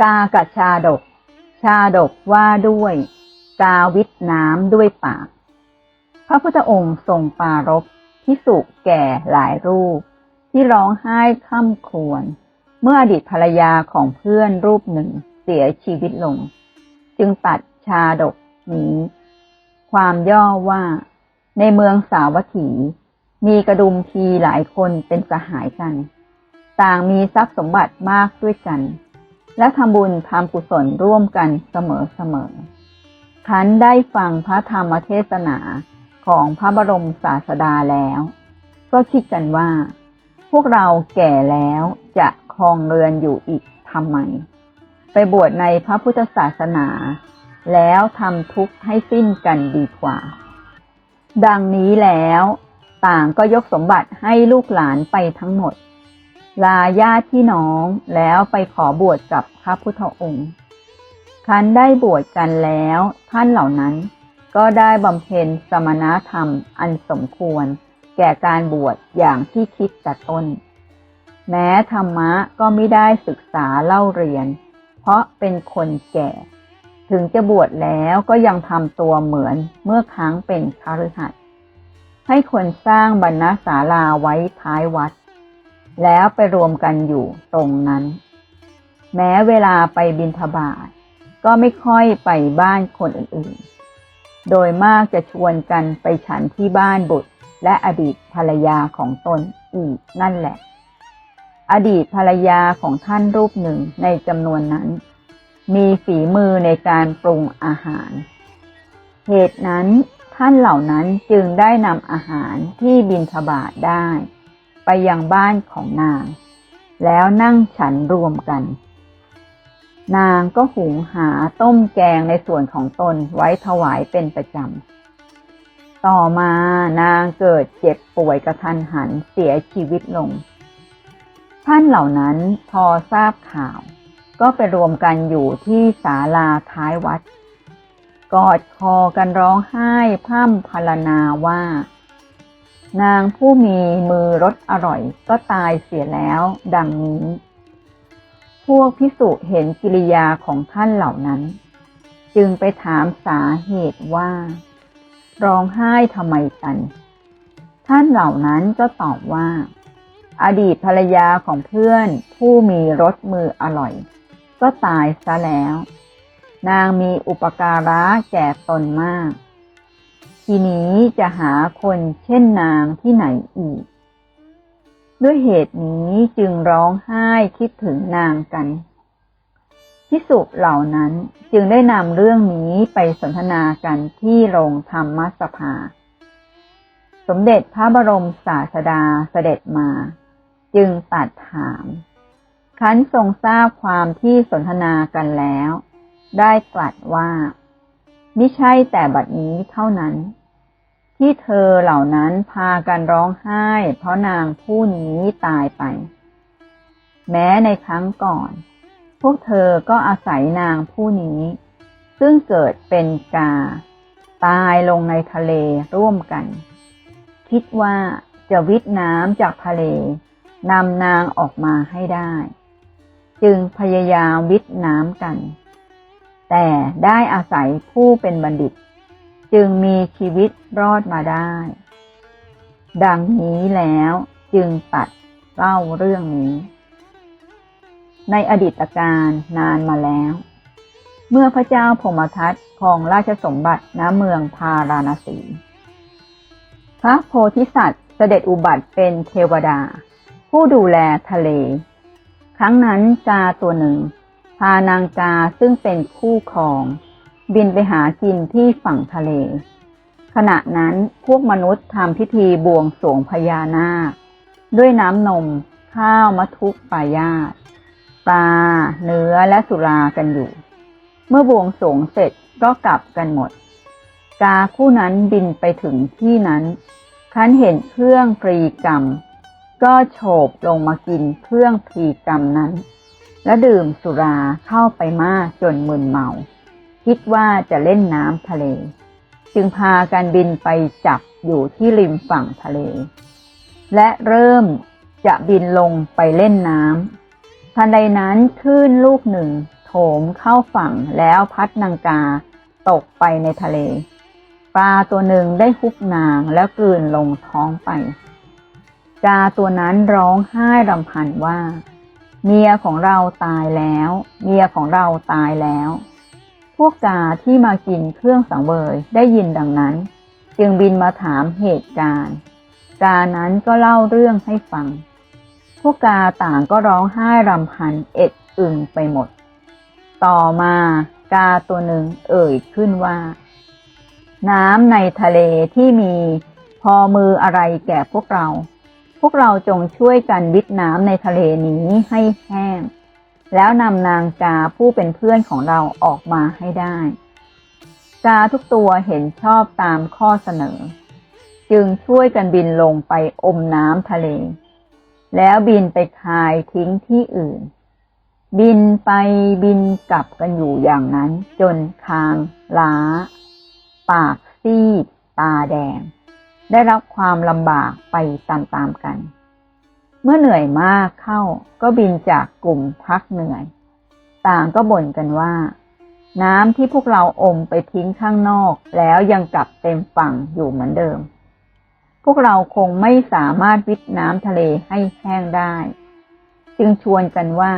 กากับชาดก ชาดกว่าด้วย กาวิทน้ำด้วยปาก พระพุทธองค์ทรงปรารบพิสุแก่หลายรูป ที่ร้องไห้ค่ำครวญเมื่ออดีตภรรยาของเพื่อนรูปหนึ่งเสียชีวิตลง จึงตัดชาดกนี้ ความย่อว่า ในเมืองสาวัตถี มีกระดุมพีหลายคนเป็นสหายกัน ต่างมีทรัพย์สมบัติมากด้วยกัน และทำบุญทำกุศลร่วมกันเสมอเสมอคันได้ฟังพระธรรมเทศนาของพระบรมศาสดาแล้ว ก็คิดกันว่า พวกเราแก่แล้วจะครองเรือนอยู่อีกทำไม ไปบวชในพระพุทธศาสนา แล้วทำทุกข์ให้สิ้นกันดีกว่า ดังนี้แล้ว ต่างก็ยกสมบัติให้ลูกหลานไปทั้งหมด ลาญาติพี่น้องแล้วไปขอบวชกับพระพุทธองค์คันได้บวชกันแล้ว ท่านเหล่านั้น ก็ได้บำเพ็ญสมณธรรมอันสมควร แก่การบวชอย่างที่คิดแต่ต้น แม้ธรรมะก็ไม่ได้ศึกษาเล่าเรียน เพราะเป็นคนแก่ ถึงจะบวชแล้วก็ยังทำตัวเหมือนเมื่อครั้งเป็นคฤหัสถ์ให้คนสร้างบรรณศาลาไว้ท้ายวัด แล้วไปรวมกันอยู่ตรงนั้น แม้เวลาไปบินทบาทก็ไม่ค่อยไปบ้านคนอื่นๆ โดยมากจะชวนกันไปฉันที่บ้านบุตรและอดีตภรรยาของตนอีกนั่นแหละ อดีตภรรยาของท่านรูปหนึ่งในจำนวนนั้น มีฝีมือในการปรุงอาหาร เหตุนั้นท่านเหล่านั้นจึงได้นำอาหารที่บินทบาทได้ ไปยังบ้านของนาง แล้วนั่งฉันรวมกัน นางก็หุงหาต้มแกงในส่วนของตนไว้ถวายเป็นประจำ ต่อมานางเกิดเจ็บป่วยกระทันหันเสียชีวิตลง ท่านเหล่านั้นพอทราบข่าว ก็ไปรวมกันอยู่ที่ศาลาท้ายวัด กอดคอกันร้องไห้พร่ำพรรณนาว่า นางผู้มีมือรสอร่อยก็ตายเสียแล้ว ดังนี้ พวกพิสุเห็นกิริยาของท่านเหล่านั้น จึงไปถามสาเหตุว่า ร้องไห้ทำไมกัน ท่านเหล่านั้นก็ตอบว่า อดีตภรรยาของเพื่อนผู้มีรสมืออร่อย ก็ตายซะแล้ว นางมีอุปการะแก่ตนมาก ทีนี้จะหาคนเช่นนางที่ไหนอีก ด้วยเหตุนี้จึงร้องไห้คิดถึงนางกันพิสุเหล่านั้นจึงได้นำเรื่องนี้ไปสนทนากันที่โรงธรรมสภา สมเด็จพระบรมศาสดาเสด็จมา จึงตัดถาม คันทรงทราบความที่สนทนากันแล้ว ได้ตรัสว่า ไม่ใช่แต่บัดนี้เท่านั้น ที่เธอเหล่านั้นพากันร้องไห้ เพราะนางผู้นี้ตายไป แม้ในครั้งก่อน พวกเธอก็อาศัยนางผู้นี้ ซึ่งเกิดเป็นกา ตายลงในทะเลร่วมกัน คิดว่าจะวิทน้ำจากทะเลนำนางออกมาให้ได้ จึงพยายามวิทน้ำกัน แต่ได้อาศัยผู้เป็นบัณฑิต จึงมีชีวิตรอดมาได้ ดังนี้แล้วจึงตัดเล่าเรื่องนี้ ในอดีตการนานมาแล้ว เมื่อพระเจ้าพมทัตครองราชสมบัติณเมืองพาราณสี พระโพธิสัตว์เสด็จอุบัติเป็นเทวดา ผู้ดูแลทะเล ครั้งนั้นกาตัวหนึ่งานางกาซึ่งเป็นคู่ครอง บินไปหากินที่ฝั่งทะเล ขณะนั้นพวกมนุษย์ทำพิธีบวงสรวงพญานาค ด้วยน้ำนม ข้าวมัทุกปายาตปลา เนื้อและสุรากันอยู่ เมื่อบวงสรวงเสร็จก็กลับกันหมด กาคู่นั้นบินไปถึงที่นั้นคันเห็นเครื่องพรีกรรม ก็โฉบลงมากินเครื่องพรีกรรมนั้น และดื่มสุราเข้าไปมากจนมึนเมา คิดว่าจะเล่นน้ำทะเล จึงพากันบินไปจับอยู่ที่ริมฝั่งทะเล และเริ่มจะบินลงไปเล่นน้ำทันใดนั้นคลื่นลูกหนึ่งโถมเข้าฝั่งแล้วพัดนางกาตกไปในทะเล ปลาตัวหนึ่งได้ฮุบนางแล้วกลืนลงท้องไป กาตัวนั้นร้องไห้รำพันว่า เมียของเราตายแล้ว เมียของเราตายแล้ว พวกกาที่มากินเครื่องสังเวยได้ยินดังนั้น จึงบินมาถามเหตุการณ์ กานั้นก็เล่าเรื่องให้ฟัง พวกกาต่างก็ร้องไห้รำพันเอ็ดอึงไปหมด ต่อมากาตัวหนึ่งเอ่ยขึ้นว่า น้ำในทะเลที่มีพอมืออะไรแก่พวกเรา พวกเราจงช่วยกันวิทน้ำในทะเลนี้ให้แห้ง แล้วนำนางกาผู้เป็นเพื่อนของเราออกมาให้ได้ กาทุกตัวเห็นชอบตามข้อเสนอ จึงช่วยกันบินลงไปอมน้ำทะเล แล้วบินไปคายทิ้งที่อื่น บินไปบินกลับกันอยู่อย่างนั้น จนคาง ล้า ปากซีดตาแดง ได้รับความลำบากไปตามๆกัน เมื่อเหนื่อยมากเข้าก็บินจากกลุ่มพักเหนื่อย ต่างก็บ่นกันว่า น้ำที่พวกเราอมไปทิ้งข้างนอก แล้วยังกลับเต็มฝั่งอยู่เหมือนเดิม พวกเราคงไม่สามารถวิทน้ำทะเลให้แห้งได้ จึงชวนกันว่า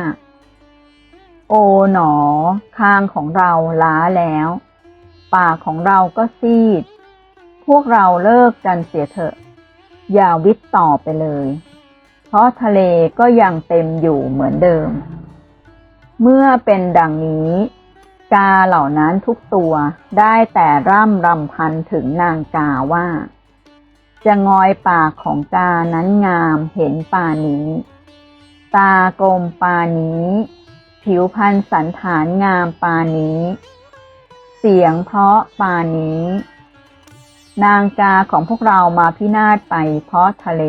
โอ๋หนอ คางของเราล้าแล้ว ปากของเราก็ซีด พวกเราเลิกกันเสียเถอะ อย่าวิทย์ต่อไปเลย เพราะทะเลก็ยังเต็มอยู่เหมือนเดิม เมื่อเป็นดังนี้ กาเหล่านั้นทุกตัวได้แต่ร่ำรำพันถึงนางกาว่า จะงอยปากของกานั้นงามเห็นปานี้ ตากลมปานี้ ผิวพรรณสันฐานงามปานี้ เสียงเพราะปานี้ นางกาของพวกเรามาพินาศไปเพราะทะเล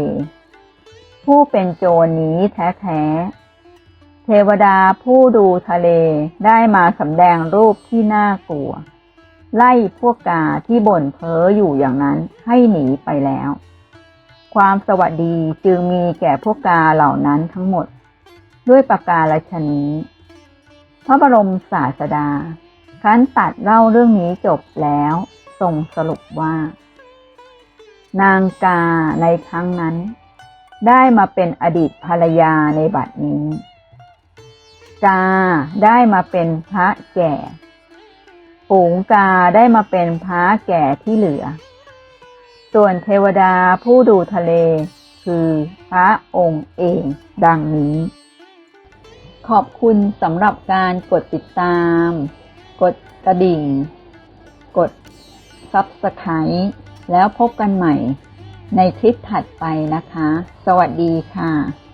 ผู้เป็นโจรนี้แท้ๆ เทวดาผู้ดูทะเลได้มาสำแดงรูปที่น่ากลัว ไล่พวกกาที่บ่นเพ้ออยู่อย่างนั้นให้หนีไปแล้ว ความสวัสดีจึงมีแก่พวกกาเหล่านั้นทั้งหมด ด้วยประการฉนี้ พระบรมศาสดาครั้นตัดเล่าเรื่องนี้จบแล้ว ทรงสรุปว่า นางกาในครั้งนั้น ได้มาเป็นอดีตภรรยาในบัดนี้ กาได้มาเป็นพระแก่ฝูงกาได้มาเป็นพระแก่ที่เหลือ ส่วนเทวดาผู้ดูทะเลคือพระองค์เองดังนี้ ขอบคุณสำหรับการกดติดตาม กดกระดิ่ง กด Subscribe แล้วพบกันใหม่ในคลิปถัดไปนะคะ สวัสดีค่ะ